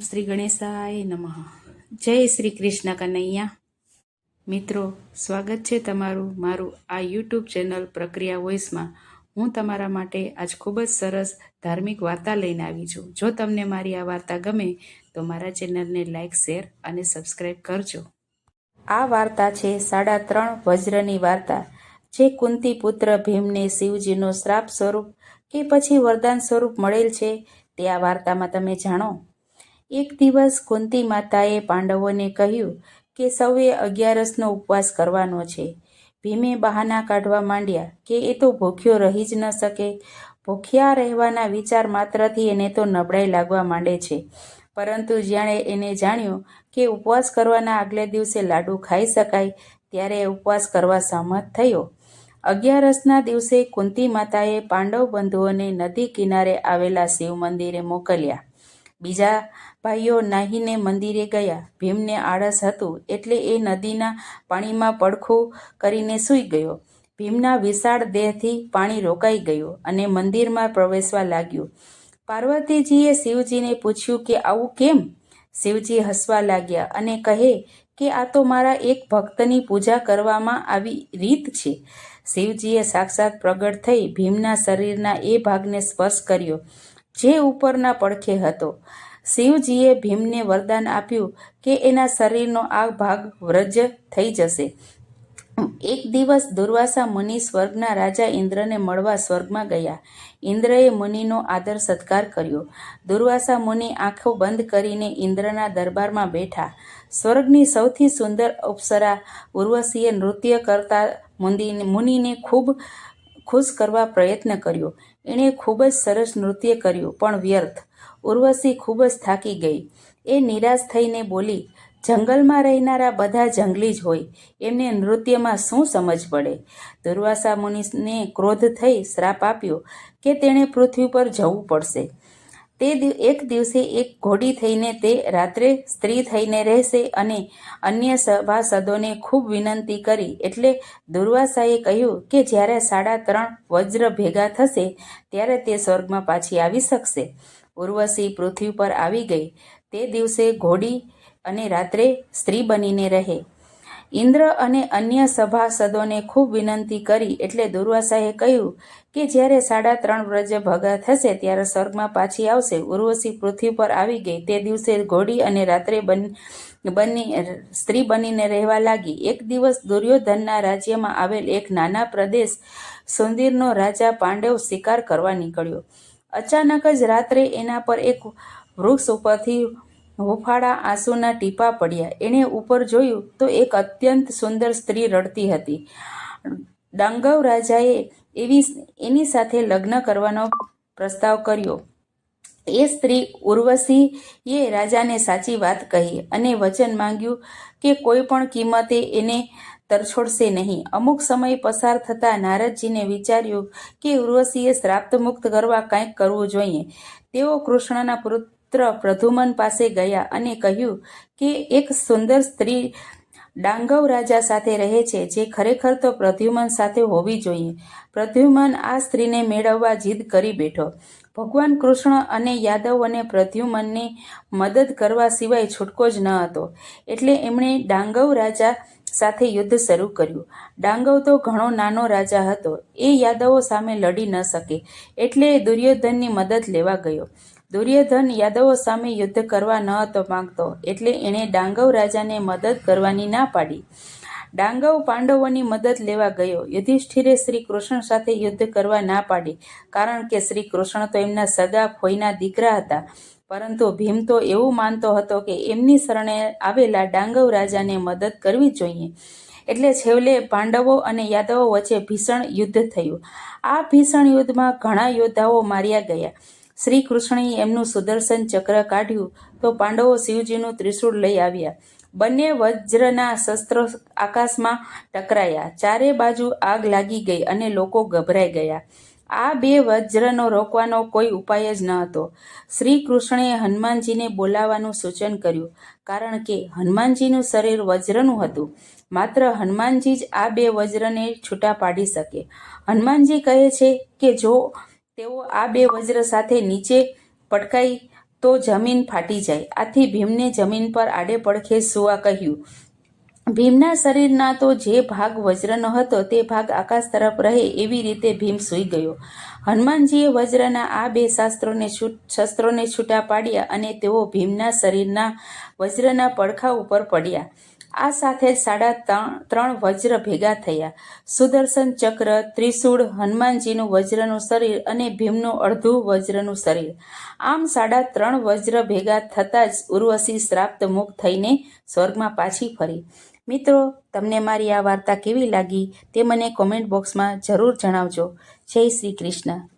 શ્રી ગણેશાય નમઃ. જય શ્રી કૃષ્ણ કનૈયા. મિત્રો, સ્વાગત છે તમારું, મારું આ યુટ્યુબ ચેનલ પ્રક્રિયા વોઇસમાં. હું તમારા માટે આજ ખૂબ જ સરસ ધાર્મિક વાર્તા લઈને આવી છું. જો તમને મારી આ વાર્તા ગમે, તો મારા ચેનલને લાઇક શેર અને સબસ્ક્રાઈબ કરજો. આ વાર્તા છે સાડા ત્રણ વજ્રની વાર્તા. જે કુંતી પુત્ર ભીમને શિવજીનો શ્રાપ સ્વરૂપ કે પછી વરદાન સ્વરૂપ મળેલ છે, તે આ વાર્તામાં તમે જાણો. એક દિવસ કુંતી માતાએ પાંડવોને કહ્યું કે સૌએ અગિયારસનો ઉપવાસ કરવાનો છે. ભીમે બહાના કાઢવા માંડ્યા કે એ તો ભૂખ્યો રહી જ ન શકે. ભૂખ્યા રહેવાના વિચાર માત્રથી એને તો નબળાઈ લાગવા માંડે છે. પરંતુ જ્યારે એને જાણ્યું કે ઉપવાસ કરવાના આગલે દિવસે લાડુ ખાઈ શકાય, ત્યારે ઉપવાસ કરવા સહમત થયો. અગિયારસના દિવસે કુંતી માતાએ પાંડવ બંધુઓને નદી કિનારે આવેલા શિવ મંદિરે મોકલ્યા. બીજા ભાઈઓ નાહીને મંદિરે ગયા. ભીમને આળસ હતું એટલે એ નદીના પાણીમાં પડખું કરીને સૂઈ ગયો. ભીમના વિશાળ દેહથી પાણી રોકાઈ ગયું અને મંદિરમાં પ્રવેશવા લાગ્યું. પાર્વતીજીએ શિવજીને પૂછ્યું કે આવું કેમ? શિવજી હસવા લાગ્યા અને કહે કે આ તો મારા એક ભક્તની પૂજા કરવામાં આવી રીત છે. શિવજીએ સાક્ષાત પ્રગટ થઈ ભીમના શરીરના એ ભાગને સ્પર્શ કર્યો. જે ઉપરના પડખે હતો. શિવજીએ ભીમને વરદાન આપ્યું કે એના શરીરનો આ ભાગ વ્રજ થઈ જશે. એક દિવસ દુર્વાસા મુનિ સ્વર્ગના રાજા ઇન્દ્રને મળવા સ્વર્ગમાં ગયા. ઇન્દ્રએ મુનિનો આદર સત્કાર કર્યો. દુર્વાસા મુનિ આંખો બંધ કરીને ઇન્દ્રના દરબારમાં બેઠા. સ્વર્ગની સૌથી સુંદર અપ્સરા ઉર્વશીએ નૃત્ય કરતા મુનિને ખૂબ ખુશ કરવા પ્રયત્ન કર્યો. એણે ખૂબ જ સરસ નૃત્ય કર્યું, પણ વ્યર્થ. ઉર્વશી ખૂબ જ થાકી ગઈ. એ નિરાશ થઈને બોલી, જંગલમાં રહેનારા બધા જંગલી જ હોય. એમને નૃત્યમાં શું સમજ પડે? દુર્વાસા મુનિને ક્રોધ થઈ શ્રાપ આપ્યો કે તેણે પૃથ્વી પર જવું પડશે. તે એક દિવસે એક ઘોડી થઈને તે રાત્રે સ્ત્રી થઈને રહેશે અને અન્ય સભાસદોને ખૂબ વિનંતી કરી. એટલે દુર્વાસાએ કહ્યું કે જ્યારે સાડા ત્રણ વજ્ર ભેગા થશે, ત્યારે તે સ્વર્ગમાં પાછી આવી શકશે. ઉર્વશી પૃથ્વી પર આવી ગઈ. તે દિવસે ઘોડી અને રાત્રે સ્ત્રી બનીને રહે. ઇન્દ્ર અને અન્ય સભાસદોને ખૂબ વિનંતી કરી એટલે દુર્વાસાએ કહ્યું કે જ્યારે સાડા ત્રણ વ્રજ ભગા થશે ત્યારે સ્વર્ગમાં પાછી આવશે. ઉર્વશી પૃથ્વી પર આવી ગઈ. તે દિવસે ઘોડી અને રાત્રે બન, બની, સ્ત્રી બનીને રહેવા લાગી. એક દિવસ દુર્યોધનના રાજ્યમાં આવેલ એક નાના પ્રદેશ સુંદીરનો રાજા પાંડવ શિકાર કરવા નીકળ્યો. અચાનક જ રાત્રે એના પર એક વૃક્ષ ઉપરથી હુફાળા આંસુના ટીપા પડ્યા. એણે ઉપર જોયું તો એક અત્યંત સુંદર સ્ત્રી રડતી હતી. ડાંગવ રાજાએ એવી એની સાથે લગ્ન કરવાનો પ્રસ્તાવ કર્યો. એ સ્ત્રી ઉર્વશીએ રાજાને સાચી વાત કહી અને વચન માંગ્યું કે કોઈ પણ કિંમતે એને તરછોડશે નહીં. અમુક સમય પસાર થતાં નારદજીને વિચાર્યું કે ઉર્વશીએ શ્રાપ્ત મુક્ત કરવા કંઈક કરવું જોઈએ. તેઓ કૃષ્ણના પુત્ર પ્રધુમન પાસે ગયા અને કહ્યું કે એક સુંદર સ્ત્રી ડાંગવ રાજા સાથે રહે છે, જે ખરેખર તો પ્રદ્યુમન સાથે હોવી જોઈએ. પ્રદ્યુમન આ સ્ત્રીને મેળવવા જીદ કરી બેઠો. ભગવાન કૃષ્ણ અને યાદવ અને પ્રદ્યુમનને મદદ કરવા સિવાય છૂટકો જ ન હતો. એટલે એમણે ડાંગવ રાજા સાથે યુદ્ધ શરૂ કર્યું. ડાંગવ તો ઘણો નાનો રાજા હતો. એ યાદવો સામે લડી ન શકે. એટલે દુર્યોધનની મદદ લેવા ગયો. દુર્યોધન યાદવો સામે યુદ્ધ કરવા ન હતો માંગતો, એટલે એણે ડાંગવ રાજાને મદદ કરવાની ના પાડી. ડાંગવ પાંડવોની મદદ લેવા ગયો. યુધિષ્ઠિરે શ્રી કૃષ્ણ સાથે યુદ્ધ કરવા ના પાડી, કારણ કે શ્રી કૃષ્ણ તો એમના સગા ફોઈના દીકરા હતા. પરંતુ ભીમ તો એવું માનતો હતો કે એમની શરણે આવેલા ડાંગવ રાજાને મદદ કરવી જોઈએ. એટલે છેવલે પાંડવો અને યાદવો વચ્ચે ભીષણ યુદ્ધ થયું. આ ભીષણ યુદ્ધમાં ઘણા યોદ્ધાઓ માર્યા ગયા. શ્રી કૃષ્ણએ એમનું સુદર્શન ચક્ર કાઢ્યું તો પાંડવો શિવજીનું ત્રિશૂળ લઈ આવ્યા. બંને વજ્રના શસ્ત્રો આકાશમાં ટકરાયા. ચારે બાજુ આગ લાગી ગઈ અને લોકો ગભરાઈ ગયા. આ બે વજ્રનો રોકવાનો કોઈ ઉપાય જ ન હતો. શ્રી કૃષ્ણએ હનુમાનજીને બોલાવવાનું સૂચન કર્યું, કારણ કે હનુમાનજીનું શરીર વજ્રનું હતું. માત્ર હનુમાનજી જ આ બે વજ્રને છૂટા પાડી શકે. હનુમાનજી કહે છે કે જો તેઓ આ બે વજ્ર સાથે નીચે પટકાઈ તો જમીન ફાટી જાય. આથી ભીમને જમીન પર આડે પડખે સુવા કહ્યું, ભીમના શરીરના તો જે ભાગ વજ્રનો હતો તે ભાગ આકાશ તરફ રહે એવી રીતે ભીમ સૂઈ ગયો. હનુમાનજીએ વજ્રના આ બે શાસ્ત્રોને છૂટ, શસ્ત્રોને છૂટા પાડ્યા અને તેઓ ભીમના શરીરના વજ્રના પડખા ઉપર પડ્યા. આ સાથે સાડા ત્રણ ત્રણ વજ્ર ભેગા થયા. સુદર્શન ચક્ર, ત્રિશૂળ, હનુમાનજીનું વજ્રનું શરીર અને ભીમનું અડધું વજ્રનું શરીર. આમ સાડા ત્રણ વજ્ર ભેગા થતાં જ ઉર્વશી શ્રાપ્ત મુક્ત થઈને સ્વર્ગમાં પાછી ફરી. મિત્રો, તમને મારી આ વાર્તા કેવી લાગી તે મને કોમેન્ટ બોક્સમાં જરૂર જણાવજો. જય શ્રી કૃષ્ણ.